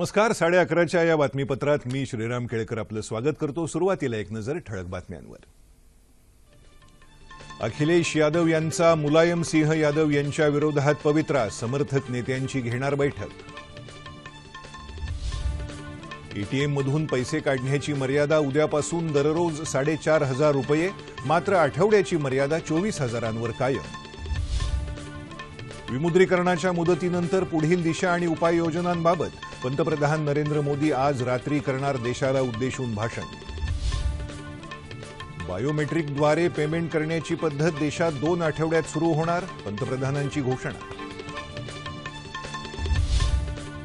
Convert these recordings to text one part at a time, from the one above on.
नमस्कार साडे अकराच्या या बातमीपत्रात मी श्रीराम केळकर आपलं स्वागत करतो. सुरुवातीला एक नजर ठळक बातम्यांवर. अखिलेश यादव यांचा मुलायम सिंह यादव यांच्या विरोधात पवित्रा समर्थक नेत्यांची घेणार बैठक. एटीएम मधून पैसे काढण्याची मर्यादा उद्यापासून दररोज साडेचार हजार रुपये मात्र आठवड्याची मर्यादा चोवीस हजारांवर कायम. विमुद्रीकरणाच्या मुदतीनंतर पुढील दिशा आणि उपाययोजनांबाबत पंतप्रधान नरेंद्र मोदी आज रात्री करणार देशाला उद्देशून भाषण. बायोमेट्रिकद्वारे पेमेंट करण्याची पद्धत देशात दोन आठवड्यात सुरू होणार पंतप्रधानांची घोषणा.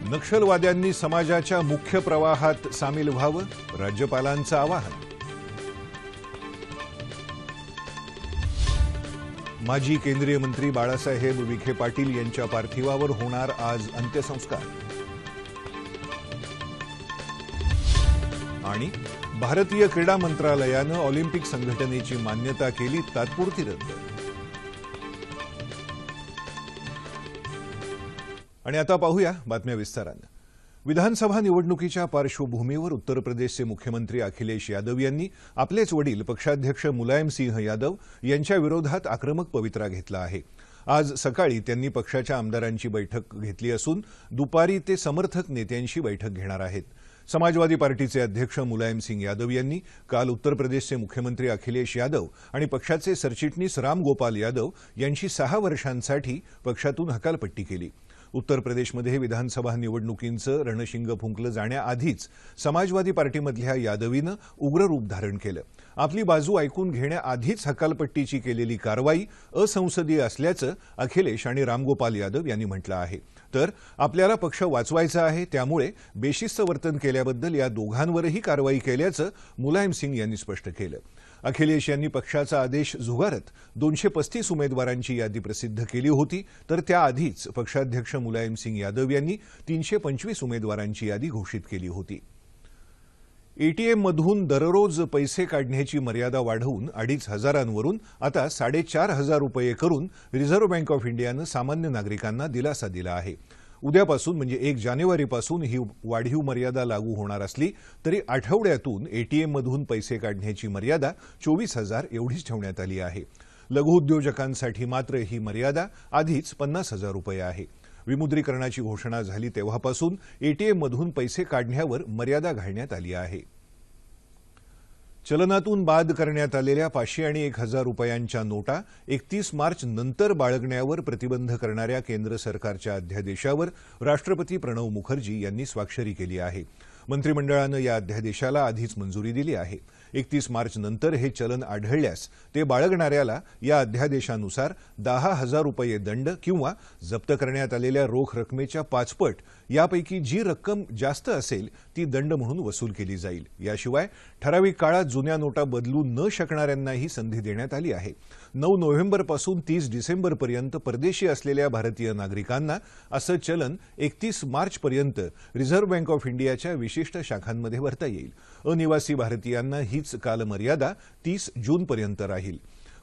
नक्षलवाद्यांनी समाजाच्या मुख्य प्रवाहात सामील व्हावं राज्यपालांचं आवाहन. माजी केंद्रीय मंत्री बाळासाहेब विखे पाटील यांच्या पार्थिवावर होणार आज अंत्यसंस्कार. आणि भारतीय क्रीडा मंत्रालयानं ऑलिम्पिक संघटनेची मान्यता केली तात्पुरती रद्द. आणि आता पाहूया बातम्या विस्तारानं. विधानसभा निवडणुकीच्या पार्श्वभूमीवर उत्तर प्रदेशचे मुख्यमंत्री अखिलेश यादव यांनी आपलेच वडील पक्षाध्यक्ष मुलायम सिंह यादव यांच्या विरोधात आक्रमक पवित्रा घेतला आहे. आज सकाळी त्यांनी पक्षाच्या आमदारांची बैठक घेतली असून दुपारी ते समर्थक नेत्यांशी बैठक घेणार आहेत. समाजवादी पार्टीचे अध्यक्ष मुलायम सिंग यादव यांनी काल उत्तर प्रदेशचे मुख्यमंत्री अखिलेश यादव आणि पक्षाचे सरचिटणीस राम गोपाल यादव यांची सहा वर्षांसाठी पक्षातून हकालपट्टी केली. उत्तर प्रदेशमध्ये विधानसभा निवडणुकींचं रणशिंग फुंकलं जाण्याआधीच समाजवादी पार्टीमधल्या यादवीनं उग्र रूप धारण केलं. आपली बाजू ऐकून घेण्याआधीच हकालपट्टीची केलेली कारवाई असंसदीय असल्याचं अखिलेश आणि रामगोपाल यादव यांनी म्हटलं आहे. तर आपल्याला पक्ष वाचवायचा आहे त्यामुळे बेशिस्त वर्तन केल्याबद्दल या दोघांवरही कारवाई केल्याचं मुलायम सिंग यांनी स्पष्ट केलं. अखिलेश यांनी पक्षाचा आदेश झुगारत दोनशे पस्तीस उमेदवारांची यादी प्रसिद्ध केली होती. तर त्याआधीच पक्षाध्यक्ष मुलायम सिंग यादव यांनी तीनशे पंचवीस उमेदवारांची यादी घोषित केली होती. एटीएममधून दररोज पैसे काढण्याची मर्यादा वाढवून अडीच हजारांवरून आता साडेचार हजार रुपये करून रिझर्व्ह बँक ऑफ इंडियानं सामान्य नागरिकांना दिलासा दिला आहे. उद्यापासून म्हणजे एक जानेवारीपासून ही वाढीव मर्यादा लागू होणार असली तरी आठवड्यातून एटीएममधून पैसे काढण्याची मर्यादा चोवीस हजार एवढीच ठेवण्यात आली आहे. लघुउद्योजकांसाठी मात्र ही मर्यादा आधीच पन्नास हजार रुपये आहे. विमुद्रीकरणाची घोषणा झाली तेव्हापासून एटीएममधून पैसे काढण्यावर मर्यादा घालण्यात आली आहे. चलनातून बाद करण्यात आलेल्या पाचशे आणि एक हजार रुपयांच्या नोटा एकतीस मार्च नंतर बाळगण्यावर प्रतिबंध करणाऱ्या केंद्र सरकारच्या अध्यादेशावर राष्ट्रपती प्रणव मुखर्जी यांनी स्वाक्षरी केली आहे. मंत्रिमंडळानं या अध्यादेशाला आधीच मंजुरी दिली आहे. एकतीस मार्च नंतर हे चलन आढळल्यास ते बाळगणाऱ्याला या अध्यादेशानुसार दहा हजार रुपये दंड किंवा जप्त करण्यात आलेल्या रोख रकमेच्या पाचपट यापैकी जी रक्कम जास्त असेल ती दंड म्हणून वसूल केली जाईल. याशिवाय ठराविक काळात जुन्या नोटा बदलू न शकणाऱ्यांनाही संधी देण्यात आली आहे. नऊ नोव्हेंबरपासून तीस डिसेंबरपर्यंत परदेशी असलेल्या भारतीय नागरिकांना असं चलन एकतीस मार्चपर्यंत रिझर्व्ह बँक ऑफ इंडियाच्या विशिष्ट शाखांमध्ये भरता येईल. अनिवासी भारतीयांना हीच कालमर्यादा तीस जूनपर्यंत राहील.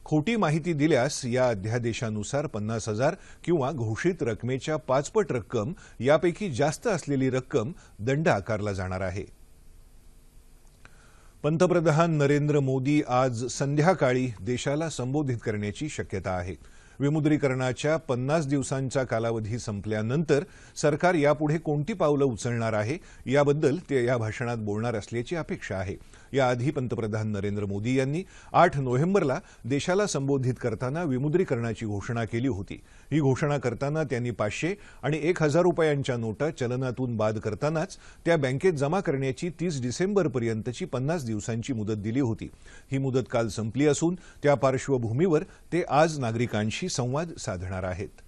खोटी माहिती दिल्यास या अध्यादेशानुसार पन्नास हजार किंवा घोषित रकमेच्या पाचपट रक्कम यापैकी जास्त असलेली रक्कम दंड आकारला जाणार आहे. पंतप्रधान नरेंद्र मोदी आज संध्याकाळी देशाला संबोधित करण्याची शक्यता आहे. विमुद्रीकरणाच्या पन्नास दिवसांचा कालावधी संपल्यानंतर सरकार यापुढे कोणती पावलं उचलणार आहे याबद्दल ते या भाषणात बोलणार असल्याची अपेक्षा आहे. याआधी पंतप्रधान नरेंद्र मोदी यांनी आठ नोव्हेंबरला देशाला संबोधित करताना विमुद्रीकरणाची घोषणा केली होती. ही घोषणा करताना त्यांनी पाचशे आणि एक हजार रुपयांच्या नोटा चलनातून बाद करतानाच त्या बँकेत जमा करण्याची तीस डिसेंबरपर्यंतची पन्नास दिवसांची मुदत दिली होती. ही मुदत काल संपली असून त्या पार्श्वभूमीवर ते आज नागरिकांशी संवाद साधणार आहेत.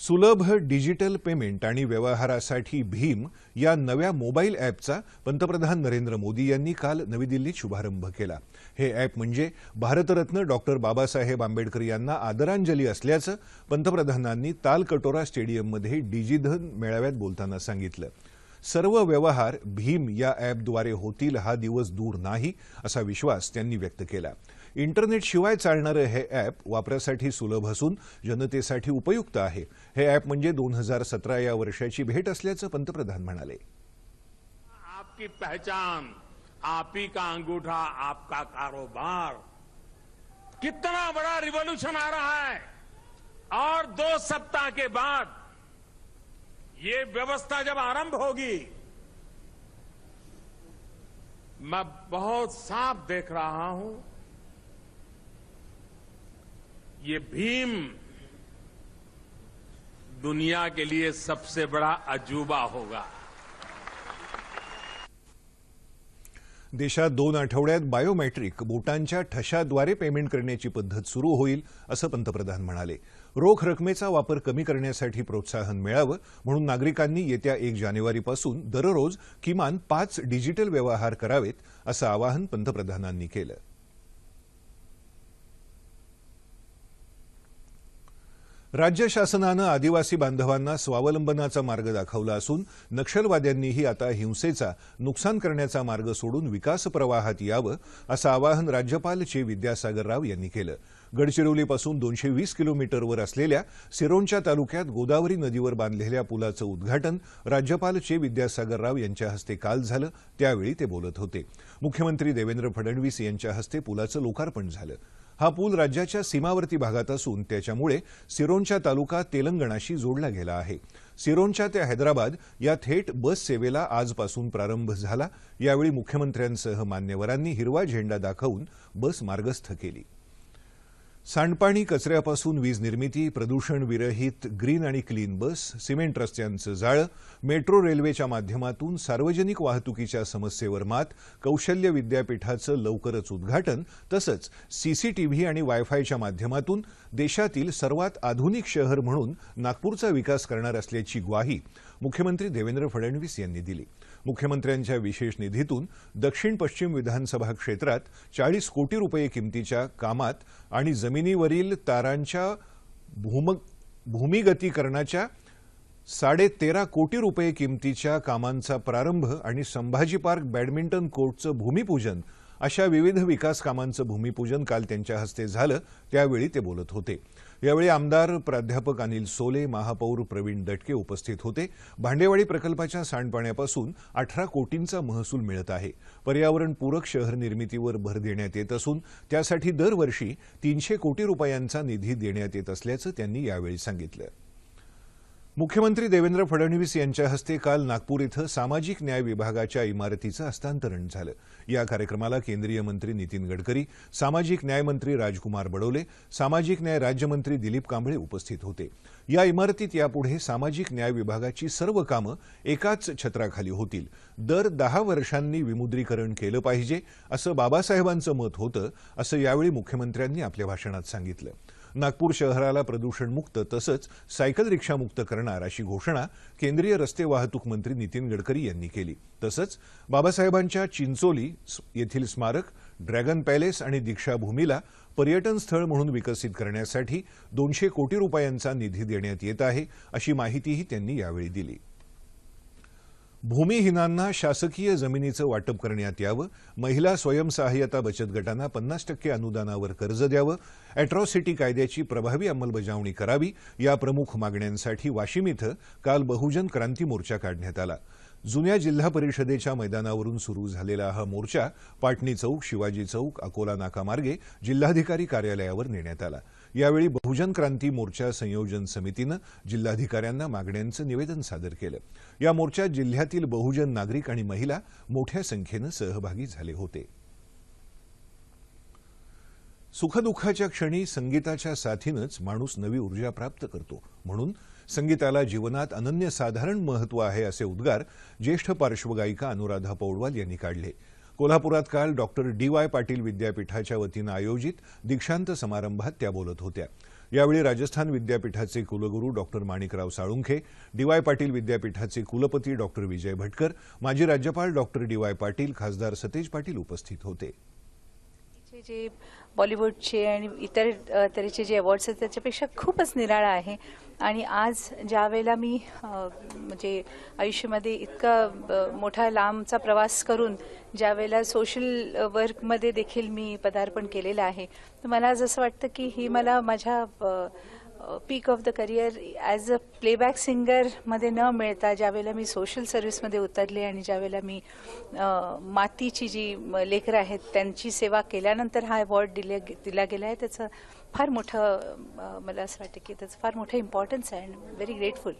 सुलभ डिजिटल पेमेंट आणि व्यवहारासाठी भीम या नव्या मोबाईल ॲपचा पंतप्रधान नरेंद्र मोदी यांनी काल नवी दिल्लीत शुभारंभ केला. हे ॲप म्हणजे भारतरत्न डॉक्टर बाबासाहेब आंबेडकर यांना आदरांजली असल्याचं पंतप्रधानांनी तालकटोरा स्टेडियममध्ये डिजिधन मेळाव्यात बोलताना सांगितलं. सर्व व्यवहार भीम या ॲपद्वारे होतील हा दिवस दूर नाही असा विश्वास त्यांनी व्यक्त केला. इंटरनेटशिवाय चालणारं हे ॲप वापरासाठी सुलभ असून जनतेसाठी उपयुक्त आहे. हे ॲप म्हणजे दोन हजार सतरा या वर्षाची भेट असल्याचं पंतप्रधान म्हणाले. आपकी पहचान आप ही का अंगूठा आपका कारोबार? कितना बड़ा रिवॉल्यूशन आ रहा है। और दो सप्ताह के बाद ये व्यवस्था जब आरंभ होगी मैं बहुत साफ देख रहा हूं ये भीम दुनिया के लिए सबसे बड़ा अजूबा होगा। देशात दोन आठवड्यात बायोमॅट्रिक बोटांच्या ठशाद्वारे पेमेंट करण्याची पद्धत सुरू होईल असं पंतप्रधान म्हणाले. रोख रकमेचा वापर कमी करण्यासाठी प्रोत्साहन मिळावं म्हणून नागरिकांनी येत्या एक जानेवारीपासून दररोज किमान पाच डिजिटल व्यवहार करावेत असं आवाहन पंतप्रधानांनी केलं. राज्य शासनानं आदिवासी बांधवांना स्वावलंबनाचा मार्ग दाखवला असून नक्षलवाद्यांनीही आता हिंसेचा नुकसान करण्याचा मार्ग सोडून विकास प्रवाहात यावं असं आवाहन राज्यपाल चे विद्यासागर राव यांनी केलं. गडचिरोलीपासून दोनशे वीस किलोमीटरवर असलेल्या सिरोंच्या तालुक्यात गोदावरी नदीवर बांधलेल्या पुलाचं उद्घाटन राज्यपाल चे विद्यासागर राव यांच्या हस्ते काल झालं त्यावेळी ते बोलत होते. मुख्यमंत्री देवेंद्र फडणवीस यांच्या हस्ते पुलाचं लोकार्पण झालं. हा पूल राज्याच्या सीमावर्ती भागात असून त्याच्यामुळे सिरोंचा तालुका तेलंगणाशी जोडला गेला आहे. सिरोंचा ते हैदराबाद या थेट बस सेवेला आजपासून प्रारंभ झाला. यावेळी मुख्यमंत्र्यांसह मान्यवरांनी हिरवा झेंडा दाखवून बस मार्गस्थ केली. सांडपाणी कचऱ्यापासून वीज निर्मिती प्रदूषण विरहित ग्रीन आणि क्लीन बस सिमेंट रस्त्यांचं जाळं मेट्रो रेल्वेच्या माध्यमातून सार्वजनिक वाहतुकीच्या समस्येवर मात कौशल्य विद्यापीठाचं लवकरच उद्घाटन तसंच सीसीटीव्ही आणि वायफायच्या माध्यमातून देशातील सर्वात आधुनिक शहर म्हणून नागपूरचा विकास करणार असल्याची ग्वाही मुख्यमंत्री देवेंद्र फडणवीस यांनी दिली. मुख्यमंत्र्यांच्या विशेष निधीतून दक्षिण पश्चिम विधानसभा क्षेत्रात चाळीस कोटी रुपये किमतीच्या कामात आणि जमिनीवरील तारांच्या भूम भूमिगतीकरणाच्या साडेतेरा कोटी रुपये किमतीच्या कामांचा प्रारंभ आणि संभाजी पार्क बॅडमिंटन कोर्टचं भूमिपूजन अशा विविध विकास कामांचं भूमिपूजन काल त्यांच्या हस्ते झालं त्यावेळी ते बोलत होते. यावेळी आमदार प्राध्यापक अनिल सोले महापौर प्रवीण दटके उपस्थित होते. भांडेवाडी प्रकल्पाच्या सांडपाण्यापासून अठरा कोटींचा महसूल मिळत आहे. पर्यावरणपूरक शहर निर्मितीवर भर देण्यात येत असून त्यासाठी दरवर्षी तीनशे कोटी रुपयांचा निधी देण्यात येत असल्याचं त्यांनी यावेळी सांगितलं. मुख्यमंत्री देवेंद्र फडणवीस यांच्या हस्ते काल नागपूर इथं सामाजिक न्याय विभागाच्या इमारतीचं हस्तांतरण झालं. या कार्यक्रमाला केंद्रीय मंत्री नितीन गडकरी सामाजिक न्याय मंत्री राजकुमार बडोले सामाजिक न्याय राज्यमंत्री दिलीप कांबळे उपस्थित होते. या इमारतीत यापुढे सामाजिक न्याय विभागाची सर्व कामं एकाच छत्राखाली होतील. दर दहा वर्षांनी विमुद्रीकरण केलं पाहिजे असं बाबासाहेबांचं मत होतं असं यावेळी मुख्यमंत्र्यांनी आपल्या भाषणात सांगितलं. नागपूर शहराला प्रदूषणमुक्त तसंच सायकल रिक्षामुक्त करणार अशी घोषणा केंद्रीय रस्ते वाहतूक मंत्री नितीन गडकरी यांनी केली. तसंच बाबासाहेबांच्या चिंचोली येथील स्मारक ड्रॅगन पॅलेस आणि दीक्षाभूमीला पर्यटन स्थळ म्हणून विकसित करण्यासाठी दोनशे कोटी रुपयांचा निधी देण्यात येत आहे अशी माहितीही त्यांनी यावेळी दिली. भूमिहीनांना शासकीय जमिनीचं वाटप करण्यात यावं महिला स्वयंसहाय्यता बचत गटांना पन्नास टक्के अनुदानावर कर्ज द्यावं अॅट्रॉसिटी कायद्याची प्रभावी अंमलबजावणी करावी या प्रमुख मागण्यांसाठी वाशिम इथं काल बहुजन क्रांती मोर्चा काढण्यात आला. जुन्या जिल्हा परिषदेच्या मैदानावरून सुरू झालेला हा मोर्चा पाटणी चौक शिवाजी चौक अकोला नाका मार्गे जिल्हाधिकारी कार्यालयावर नेण्यात आला. यावेळी बहुजन क्रांती मोर्चा संयोजन समितीनं जिल्हाधिकाऱ्यांना मागण्यांचं निवेदन सादर केलं. या मोर्चात जिल्ह्यातील बहुजन नागरिक आणि महिला मोठ्या संख्येनं सहभागी झाले होते. सुखदुःखाच्या क्षणी संगीताच्या साथीनंच माणूस नवी ऊर्जा प्राप्त करतो. म्हणून संगीताला जीवनात अनन्यसाधारण महत्त्व आहे असे उद्गार ज्येष्ठ पार्श्वगायिका अनुराधा पौडवाल यांनी काढले. कोल्हापुरात काल डॉक्टर डी वाय पाटील विद्यापीठाच्या वतीनं आयोजित दीक्षांत समारंभात त्या बोलत होत्या. यावेळी राजस्थान विद्यापीठाचे कुलगुरू doctor Manikrao Salunkhe D Y Patil विद्यापीठाचे कुलपती डॉक्टर विजय भटकर माजी राज्यपाल डॉक्टर डी वाय पाटील खासदार सतेज पाटील उपस्थित होते. जे बॉलिवूडचे आणि इतर तऱ्हेचे जे अवॉर्ड्स आहेत त्याच्यापेक्षा खूपच निराळा आहे. आणि आज ज्या वेळेला मी म्हणजे आयुष्यामध्ये इतका मोठा लांबचा प्रवास करून ज्या वेळेला सोशल वर्कमध्ये देखील मी पदार्पण केलेलं आहे तर मला आज असं वाटतं की ही मला माझ्या peak of the career as a playback सिंगरमध्ये न मिळता ज्यावेळेला मी सोशल सर्व्हिसमध्ये उतरले आणि ज्यावेळेला मी मातीची जी म, लेकरं आहेत त्यांची सेवा केल्यानंतर हा अवॉर्ड दिले दिला गेला आहे त्याचं फार मोठं मला असं वाटतं की त्याचं फार मोठं इम्पॉर्टन्स आहे अँड व्हेरी ग्रेटफुल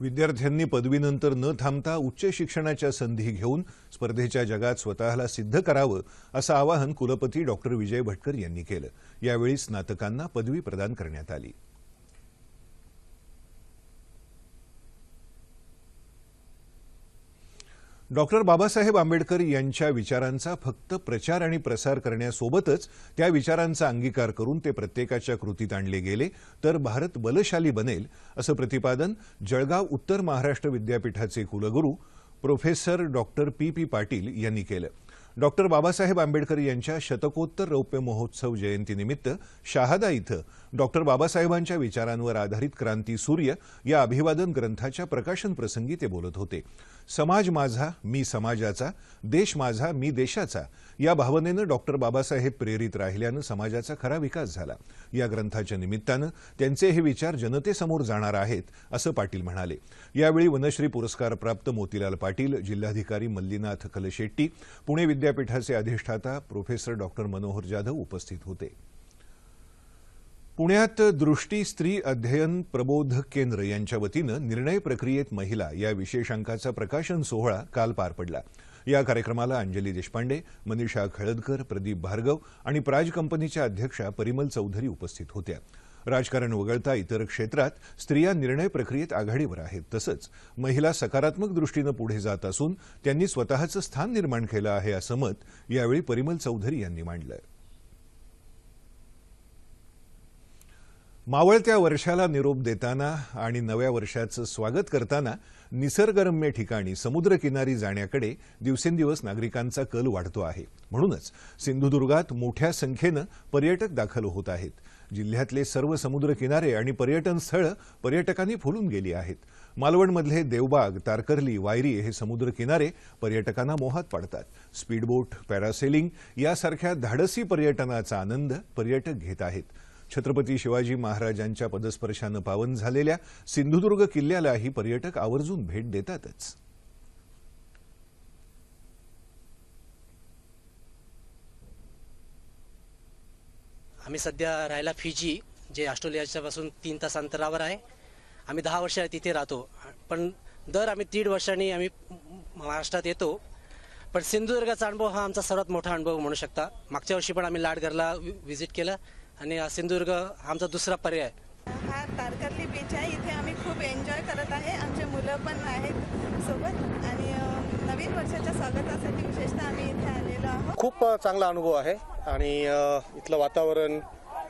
विद्यार्थ्यांनी पदवीनंतर न थांबता उच्च शिक्षणाच्या संधी घेऊन स्पर्धेच्या जगात स्वतःला सिद्ध करावं असं आवाहन कुलपती डॉक्टर विजय भटकर यांनी केलं. यावेळी स्नातकांना पदवी प्रदान करण्यात आली. डॉक्टर बाबासाहेब आंबेडकर यांच्या विचारांचा फक्त प्रचार आणि प्रसार करण्यासोबतच त्या विचारांचा अंगीकार करून ते प्रत्येकाच्या कृतीत आणले गेले तर भारत बलशाली बनेल असं प्रतिपादन जळगाव उत्तर महाराष्ट्र विद्यापीठाचे कुलगुरू professor doctor P P Patil यांनी केलं. डॉक्टर बाबासाहेब आंबेडकर यांच्या शतकोत्तर रौप्य महोत्सव जयंतीनिमित्त शहादा इथं डॉक्टर बाबासाहेबांच्या विचारांवर आधारित क्रांती सूर्य या अभिवादन ग्रंथाच्या प्रकाशन प्रसंगी ते बोलत होते. समाज माझा मी समाजाचा देश माझा मी देशाचा या भावनेनं डॉक्टर बाबासाहेब प्रेरित राहिल्यानं समाजाचा खरा विकास झाला. या ग्रंथाच्या निमित्तानं त्यांचे हे विचार जनतेसमोर जाणार आहेत असं पाटील म्हणाले. यावेळी वनश्री पुरस्कार प्राप्त मोतीलाल पाटील जिल्हाधिकारी मल्लीनाथ कलशेट्टी पुणे विद्यापीठाचे अधिष्ठाता प्रोफेसर डॉक्टर मनोहर जाधव उपस्थित होते. पुण्यात दृष्टी स्त्री अध्ययन प्रबोधक केंद्र यांच्या वतीनं निर्णय प्रक्रियेत महिला या विशेषांकाचा प्रकाशन सोहळा काल पार पडला. या कार्यक्रमाला अंजली देशपांडे मनीषा खळदकर प्रदीप भार्गव आणि प्राज कंपनीच्या अध्यक्षा परिमल चौधरी उपस्थित होत्या. राजकारण वगळता इतर क्षेत्रात स्त्रिया निर्णय प्रक्रियेत आघाडीवर आहेत. तसंच महिला सकारात्मक दृष्टीनं पुढे जात असून त्यांनी स्वतःचं स्थान निर्माण केलं आहे असं मत यावेळी परिमल चौधरी यांनी मांडलं. मावळत्या वर्षाला निरोप देताना आणि नव्या वर्षाचं स्वागत करताना निसर्गरम्य ठिकाणी समुद्रकिनारी जाण्याकडे दिवसेंदिवस नागरिकांचा कल वाढतो आहे. म्हणूनच सिंधुदुर्गात मोठ्या संख्येनं पर्यटक दाखल होत आहेत. जिल्ह्यातले सर्व समुद्रकिनारे आणि पर्यटन स्थळं पर्यटकांनी फुलून गेली आहेत. मालवणमधले देवबाग तारकर्ली वायरी हे समुद्रकिनारे पर्यटकांना मोहात पाडतात. स्पीडबोट पॅरासेलिंग यासारख्या धाडसी पर्यटनाचा आनंद पर्यटक घेत आहेत. छत्रपती शिवाजी महाराजांच्या पदस्पर्शानं पावन झालेल्या सिंधुदुर्ग किल्ल्यालाही पर्यटक आवर्जून भेट देतातच. आम्ही सध्या राहायला फिजी जे ऑस्ट्रेलियाच्या पासून तीन तास अंतरावर आहे. आम्ही दहा वर्ष तिथे राहतो. पण दर आम्ही दीड वर्षांनी आम्ही महाराष्ट्रात येतो. पण सिंधुदुर्गाचा अनुभव हा आमचा सर्वात मोठा अनुभव म्हणू शकता. मागच्या वर्षी पण आम्ही लाडगरला व्हिजिट केलं. आणि हा सिंधुदुर्ग हा आमचा दुसरा पर्याय आहे. हा तारकर्ली बीच आहे. इथे आम्ही खूप एन्जॉय करत आहे. आमचे मुलं पण आहेत सोबत. आणि नवीन वर्षाच्या स्वागतासाठी विशेषतः आम्ही इथे आलेलो आहोत. खूप चांगला अनुभव आहे. आणि इथलं वातावरण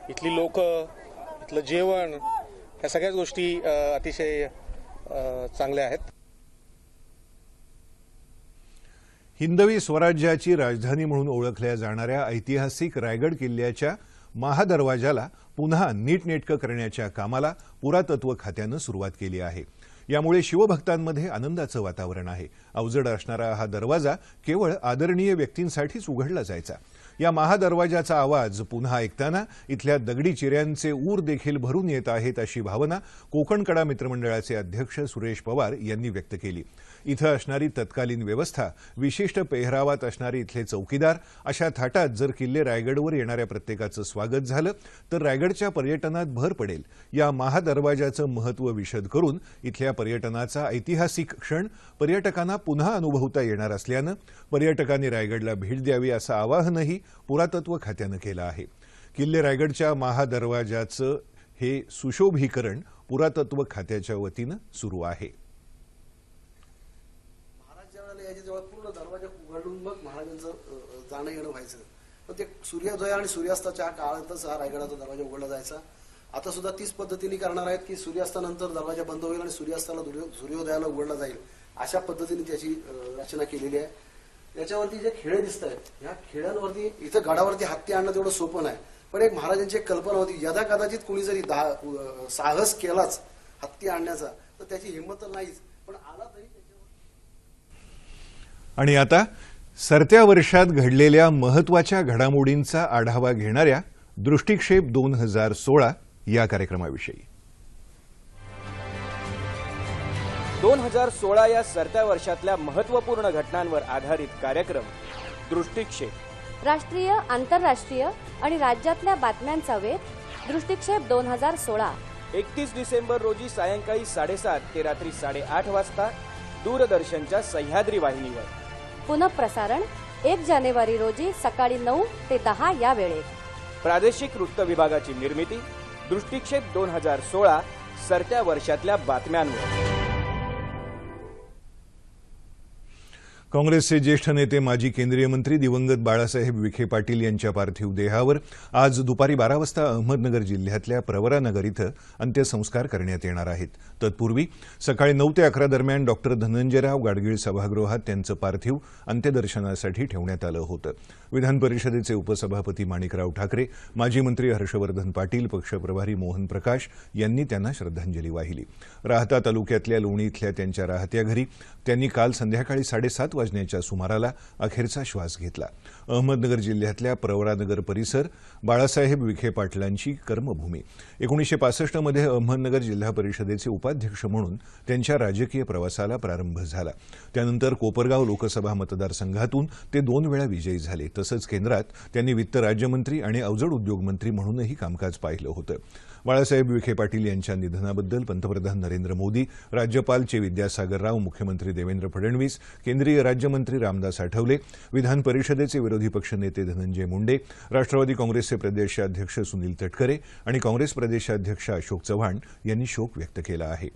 इथली लोक इथलं जेवण ह्या सगळ्याच गोष्टी अतिशय चांगल्या आहेत. हिंदवी स्वराज्याची राजधानी म्हणून ओळखल्या जाणाऱ्या ऐतिहासिक रायगड किल्ल्याच्या महादरवाजाला पुन्हा नीटनेटकं करण्याच्या कामाला पुरातत्व खात्यानं सुरुवात केली आहे. यामुळे शिवभक्तांमध्ये आनंदाचं वातावरण आहे. अवजड असणारा हा दरवाजा केवळ आदरणीय व्यक्तींसाठीच उघडला जायचा. या महादरवाजाचा आवाज पुन्हा ऐकताना इथल्या दगडी चिऱ्यांचे ऊर देखील भरून येत आहेत अशी भावना कोकणकडा मित्रमंडळाचे अध्यक्ष सुरेश पवार यांनी व्यक्त केली. इथं असणारी तत्कालीन व्यवस्था विशिष्ट पेहरावात असणारे इथले चौकीदार अशा थाटात जर किल्ले रायगडवर येणाऱ्या प्रत्येकाचं स्वागत झालं तर रायगडच्या पर्यटनात भर पडेल. या महादरवाजाचं महत्त्व विशद करून इथल्या पर्यटनाचा ऐतिहासिक क्षण पर्यटकांना पुन्हा अनुभवता येणार असल्यानं पर्यटकांनी रायगडला भेट द्यावी असं आवाहनही पुरातत्व खात्यानं केलं आहे. किल्ले रायगडच्या महादरवाजाचं हे सुशोभीकरण पुरातत्व खात्याच्या वतीनं सुरू आहे. यायचे तेव्हा पूर्ण दरवाजा उघडून मग महाराजांचं जाणं येणं व्हायचं. पण ते सूर्योदय आणि सूर्यास्ताच्या काळातच हा रायगडाचा दरवाजा उघडला जायचा. आता सुद्धा तीच पद्धतीने करणार आहेत की सूर्यास्तानंतर दरवाजा बंद होईल आणि सूर्यास्ताला सूर्योदयाला उघडला जाईल. अशा पद्धतीने त्याची रचना केलेली आहे. याच्यावरती जे खेळे दिसत आहेत ह्या खेळांवरती इथं गडावरती हत्ती आणणं तेवढं सोपं नाही. पण एक महाराजांची एक कल्पना होती यदा कदाचित कुणी जरी दा- साहस केलाच हत्ती आणण्याचा तर त्याची हिंमत तर नाहीच. पण आला तरी आणि आता सरत्या वर्षात घडलेल्या महत्त्वाच्या घडामोडींचा आढावा घेणाऱ्या दृष्टिक्षेप दोन हजार सोळा या कार्यक्रमाविषयी. दोन हजार सोळा या सरत्या वर्षातल्या महत्त्वपूर्ण घटनांवर आधारित कार्यक्रम दृष्टिक्षेप. राष्ट्रीय आंतरराष्ट्रीय आणि राज्यातल्या बातम्यांचा वेध दृष्टिक्षेप दोन हजार सोळा. एकतीस डिसेंबर रोजी सायंकाळी साडेसात ते रात्री साडेआठ वाजता दूरदर्शनच्या सह्याद्री वाहिनीवर. पुनःप्रसारण एक जानेवारी रोजी सकाळी नऊ ते दहा या वेळेत. प्रादेशिक वृत्त विभागाची निर्मिती दृष्टिक्षेप दोन हजार सोळा सरत्या वर्षातल्या बातम्यांवर. काँग्रेसचे ज्येष्ठ नेते माजी केंद्रीय मंत्री दिवंगत बाळासाहेब विखे पाटील यांच्या पार्थिव देहावर आज दुपारी बारा वाजता अहमदनगर जिल्ह्यातल्या प्रवरानगर इथं अंत्यसंस्कार करण्यात येणार आहेत. तत्पूर्वी सकाळी नऊ ते अकरा दरम्यान डॉक्टर धनंजयराव गाडगीळ सभागृहात त्यांचं पार्थिव अंत्यदर्शनासाठी ठेवण्यात आलं होतं. विधान परिषदेचे उपसभापती माणिकराव ठाकरे माजी मंत्री हर्षवर्धन पाटील पक्षप्रभारी मोहन प्रकाश यांनी त्यांना श्रद्धांजली वाहिली. राहता तालुक्यातल्या लोणी इथल्या त्यांच्या राहत्या घरी त्यांनी काल संध्याकाळी साडेसात वाजण्याच्या सुमाराला अखेरचा श्वास घेतला. अहमदनगर जिल्ह्यातल्या प्रवरानगर परिसर बाळासाहेब विखे पाटलांची कर्मभूमी. एकोणीसशे पासष्टमध्ये अहमदनगर जिल्हा परिषदेचे उपाध्यक्ष म्हणून त्यांच्या राजकीय प्रवासाला प्रारंभ झाला. त्यानंतर कोपरगाव लोकसभा मतदारसंघातून ते दोन वेळा विजयी झाले. तसंच केंद्रात त्यांनी वित्त राज्यमंत्री आणि अवजड उद्योगमंत्री म्हणूनही कामकाज पाहिलं होतं. बाळासाहेब विखे पाटील यांच्या निधनाबद्दल पंतप्रधान नरेंद्र मोदी राज्यपाल चे विद्यासागर राव मुख्यमंत्री देवेंद्र फडणवीस केंद्रीय राज्यमंत्री रामदास आठवले विधान परिषदेचे विरोधी पक्षनेते धनंजय मुंडे राष्ट्रवादी काँग्रेसचे प्रदेशाध्यक्ष सुनील तटकरे आणि काँग्रेस प्रदेशाध्यक्ष अशोक चव्हाण यांनी शोक व्यक्त केला आहे.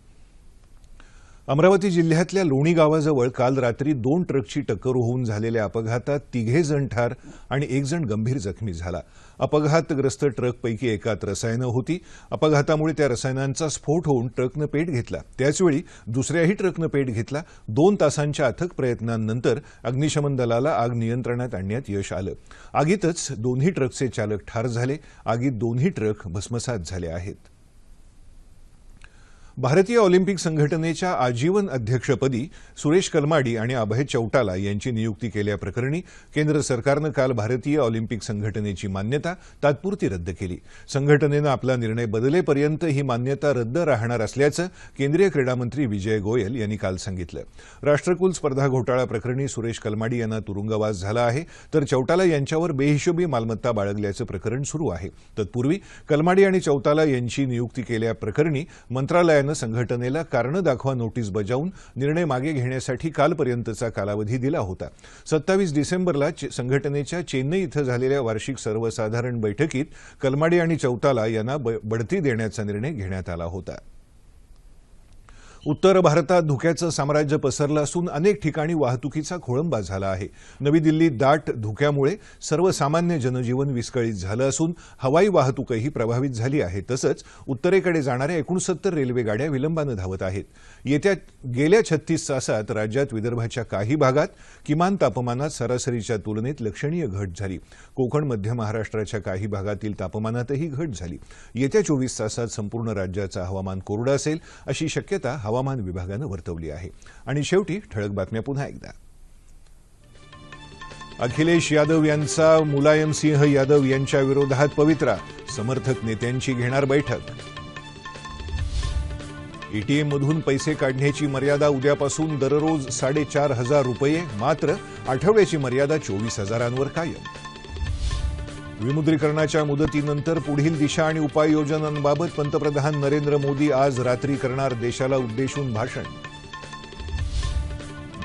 अमरावती जिल्ह्यातल्या लोणी गावाजवळ काल रात्री दोन ट्रकची टक्कर होऊन झालेल्या अपघातात तिघे जण ठार आणि एक जण गंभीर जखमी झाला. अपघातग्रस्त ट्रकपैकी एकात रसायनं होती. अपघातामुळे त्या रसायनांचा स्फोट होऊन ट्रकनं पेट घेतला. त्याचवेळी दुसऱ्याही ट्रकनं पेट घेतला. दोन तासांच्या अथक प्रयत्नांनंतर अग्निशमन दलाला आग नियंत्रणात आणण्यात यश आलं. आगीतच दोन्ही ट्रकचे चालक ठार झाले. आगीत दोन्ही ट्रक भस्मसात झाले आहेत. भारतीय ऑलिम्पिक संघटनेच्या आजीवन अध्यक्षपदी सुरेश कलमाडी आणि अभय चौटाला यांची नियुक्ती केल्याप्रकरणी केंद्र सरकारनं काल भारतीय ऑलिम्पिक संघटनेची मान्यता तात्पुरती रद्द केली. संघटनेनं आपला निर्णय बदलेपर्यंत ही मान्यता रद्द राहणार असल्याचं केंद्रीय क्रीडामंत्री विजय गोयल यांनी काल सांगितलं. राष्ट्रकुल स्पर्धा घोटाळा प्रकरणी सुरेश कलमाडी यांना तुरुंगवास झाला आहे तर चौटाला यांच्यावर बेहिशोबी मालमत्ता बाळगल्याचं प्रकरण सुरू आहे. तत्पूर्वी कलमाडी आणि चौटाला यांची नियुक्ती केल्याप्रकरणी मंत्रालयानं संघटनेला कारणं दाखवा नोटीस बजावून निर्णय मागे घेण्यासाठी कालपर्यंतचा कालावधी दिला होता. सत्तावीस डिसेंबरला संघटनेच्या चेन्नई इथं झालेल्या वार्षिक सर्वसाधारण बैठकीत कलमाडी आणि चौताला यांना ब- बढती देण्याचा निर्णय घेण्यात आला होता. उत्तर भारतात धुक्याचं साम्राज्य पसरलं असून अनेक ठिकाणी वाहतुकीचा खोळंबा झाला आहे. नवी दिल्लीत दाट धुक्यामुळे सर्वसामान्य जनजीवन विस्कळीत झालं असून हवाई वाहतूकही प्रभावित झाली आहे. तसंच उत्तरेकडे जाणाऱ्या एकोणसत्तर रेल्वे गाड्या विलंबानं धावत आहेत. येत्या गेल्या छत्तीस तासात राज्यात विदर्भाच्या काही भागात किमान तापमानात सरासरीच्या तुलनेत लक्षणीय घट झाली. कोकण मध्य महाराष्ट्राच्या काही भागातील तापमानातही घट झाली. येत्या चोवीस तासात संपूर्ण राज्याचं हवामान कोरडं असेल अशी शक्यता हवा हवामान विभागानं वर्तवली आहे. आणि शेवटी ठळक बातम्या पुन्हा एकदा. अखिलेश यादव यांचा मुलायम सिंह यादव यांच्या विरोधात पवित्रा समर्थक नेत्यांची घेणार बैठक. एटीएम मधून पैसे काढण्याची मर्यादा उद्यापासून दररोज साडेचार हजार रुपये मात्र आठवड्याची मर्यादा चोवीस हजारांवर कायम. विमुद्रीकरणाच्या मुदतीनंतर पुढील दिशा आणि उपाययोजनांबाबत पंतप्रधान नरेंद्र मोदी आज रात्री करणार देशाला उद्देशून भाषण.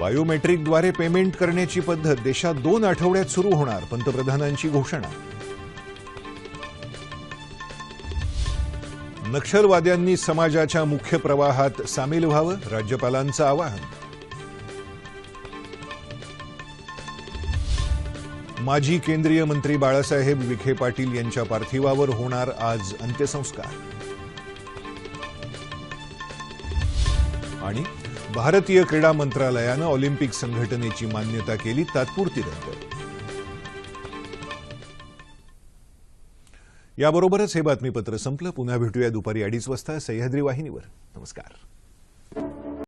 बायोमेट्रिकद्वारे पेमेंट करण्याची पद्धत देशात दोन आठवड्यात सुरू होणार पंतप्रधानांची घोषणा. नक्षलवाद्यांनी समाजाच्या मुख्य प्रवाहात सामील व्हावं राज्यपालांचं आवाहन. माजी केंद्रीय मंत्री बाळासाहेब विखे पाटील यांच्या पार्थिवावर होणार आज अंत्यसंस्कार. आणि भारतीय क्रीडा मंत्रालयानं ऑलिम्पिक संघटनेची मान्यता केली तात्पुरती रद्द. याबरोबरच हे बातमीपत्र संपलं. पुन्हा भेटूया दुपारी अडीच वाजता सह्याद्री वाहिनीवर. नमस्कार.